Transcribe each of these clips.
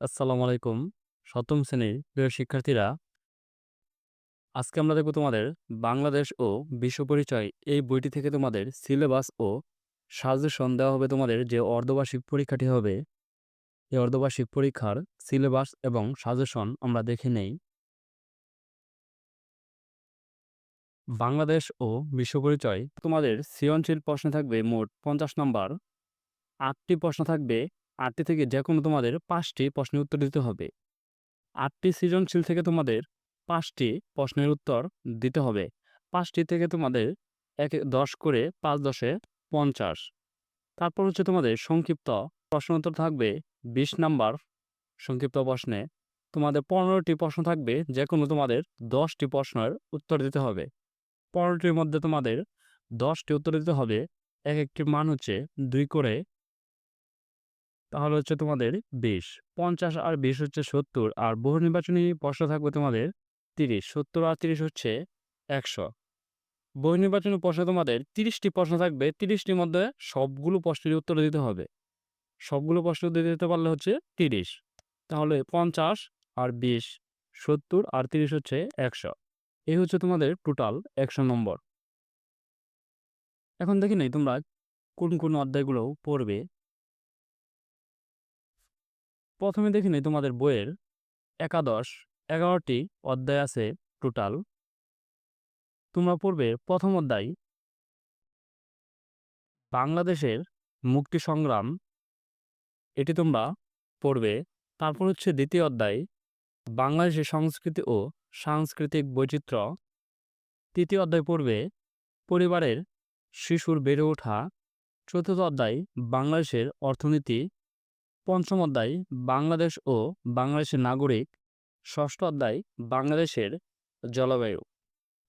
আসসালামু আলাইকুম। সপ্তম শ্রেণির প্রিয় শিক্ষার্থীরা, আজকে আমরা দেখব তোমাদের বাংলাদেশ ও বিশ্ব পরিচয়। এই বইটি থেকে তোমাদের সিলেবাস ও সাজেশন দেওয়া হবে তোমাদের যে অর্ধবার্ষিক পরীক্ষাটি হবে। এই অর্ধবার্ষিক পরীক্ষার সিলেবাস এবং সাজেশন আমরা দেখে নেই। বাংলাদেশ ও বিশ্ব পরিচয়। তোমাদের সৃজনশীল প্রশ্ন থাকবে মোট পঞ্চাশ নম্বর। আটটি প্রশ্ন থাকবে আটটি থেকে যে কোনো তোমাদের পাঁচটি প্রশ্নের উত্তর দিতে হবে। আটটি সৃজনশীল থেকে তোমাদের পাঁচটি প্রশ্নের উত্তর দিতে হবে। পাঁচটি থেকে তোমাদের এক দশ করে পাঁচ দশে পঞ্চাশ। তারপর হচ্ছে তোমাদের সংক্ষিপ্ত প্রশ্ন উত্তর থাকবে বিশ নাম্বার সংক্ষিপ্ত প্রশ্নে। তোমাদের পনেরোটি প্রশ্ন থাকবে যে কোনো তোমাদের দশটি প্রশ্নের উত্তর দিতে হবে। পনেরোটির মধ্যে তোমাদের দশটি উত্তর দিতে হবে। এক একটি মান হচ্ছে দুই করে তাহলে হচ্ছে তোমাদের বিশ, পঞ্চাশ আর বিশ হচ্ছে সত্তর, আর বহু নির্বাচনী প্রশ্ন থাকবে তোমাদের তিরিশ, সত্তর আর তিরিশ হচ্ছে একশো। বহু নির্বাচনী প্রশ্ন তোমাদের তিরিশটি প্রশ্ন থাকবে, তিরিশটির মধ্যে সবগুলো প্রশ্নের উত্তর দিতে হবে। সবগুলো প্রশ্ন দিতে পারলে হচ্ছে তিরিশ। তাহলে পঞ্চাশ আর বিশ, সত্তর আর তিরিশ হচ্ছে একশো। এই হচ্ছে তোমাদের টোটাল একশো নম্বর। এখন দেখি নেই তোমরা কোন কোন অধ্যায়গুলো পড়বে। প্রথমে দেখি নেই তোমাদের বইয়ের? একাদশ, এগারোটি অধ্যায় আছে টোটাল তোমরা পড়বে প্রথম অধ্যায়। বাংলাদেশের মুক্তি সংগ্রাম। এটি তোমরা পড়বে। তারপর হচ্ছে দ্বিতীয় অধ্যায়। বাংলাদেশের সংস্কৃতি ও সাংস্কৃতিক বৈচিত্র্য। তৃতীয় অধ্যায় পড়বে পরিবারের শিশুর বেড়ে ওঠা। চতুর্থ অধ্যায়, বাংলাদেশের অর্থনীতি। পঞ্চম অধ্যায়, বাংলাদেশ ও বাংলাদেশের নাগরিক, ষষ্ঠ অধ্যায়, বাংলাদেশের জলবায়ু।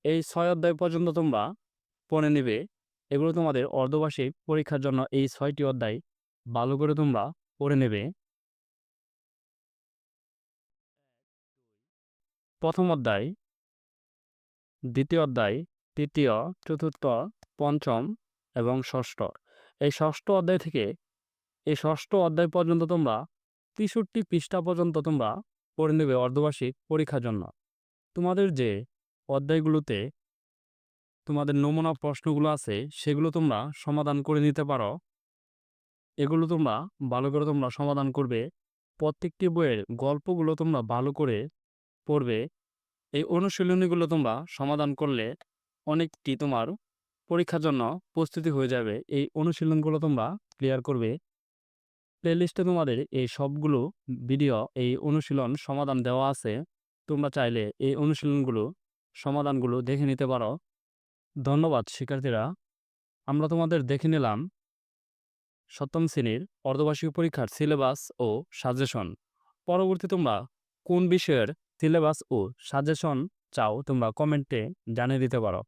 এই ছয় অধ্যায় পর্যন্ত তোমরা পড়ে নেবে। এগুলো তোমাদের অর্ধবার্ষিক পরীক্ষার জন্য এই ছয়টি অধ্যায় ভালো করে তোমরা পড়ে নেবে। প্রথম অধ্যায়, দ্বিতীয় অধ্যায়, তৃতীয়, চতুর্থ, পঞ্চম এবং ষষ্ঠ। এই ষষ্ঠ অধ্যায় থেকে এই ষষ্ঠ অধ্যায় পর্যন্ত তোমরা তেষট্টি পৃষ্ঠা পর্যন্ত তোমরা পড়ে নেবে অর্ধবার্ষিক পরীক্ষার জন্য। তোমাদের যে অধ্যায়গুলোতে তোমাদের নমুনা প্রশ্নগুলো আছে, সেগুলো তোমরা সমাধান করে নিতে পারো। এগুলো তোমরা ভালো করে তোমরা সমাধান করবে। প্রত্যেকটি বইয়ের গল্পগুলো তোমরা ভালো করে পড়বে। এই অনুশীলনীগুলো তোমরা সমাধান করলে অনেকটি তোমার পরীক্ষার জন্য প্রস্তুতি হয়ে যাবে। এই অনুশীলনগুলো তোমরা ক্লিয়ার করবে। প্লেলিস্টে তোমাদের এই সবগুলো ভিডিও এই অনুশীলন সমাধান দেওয়া আছে। তোমরা চাইলে এই অনুশীলনগুলো, সমাধানগুলো দেখে নিতে পারো। ধন্যবাদ, শিক্ষার্থীরা। আমরা তোমাদের দেখে নিলাম সপ্তম শ্রেণির অর্ধবার্ষিক পরীক্ষার সিলেবাস ও সাজেশন পরবর্তী তোমরা কোন বিষয়ের সিলেবাস ও সাজেশন চাও, তোমরা কমেন্টে জানিয়ে দিতে পারো।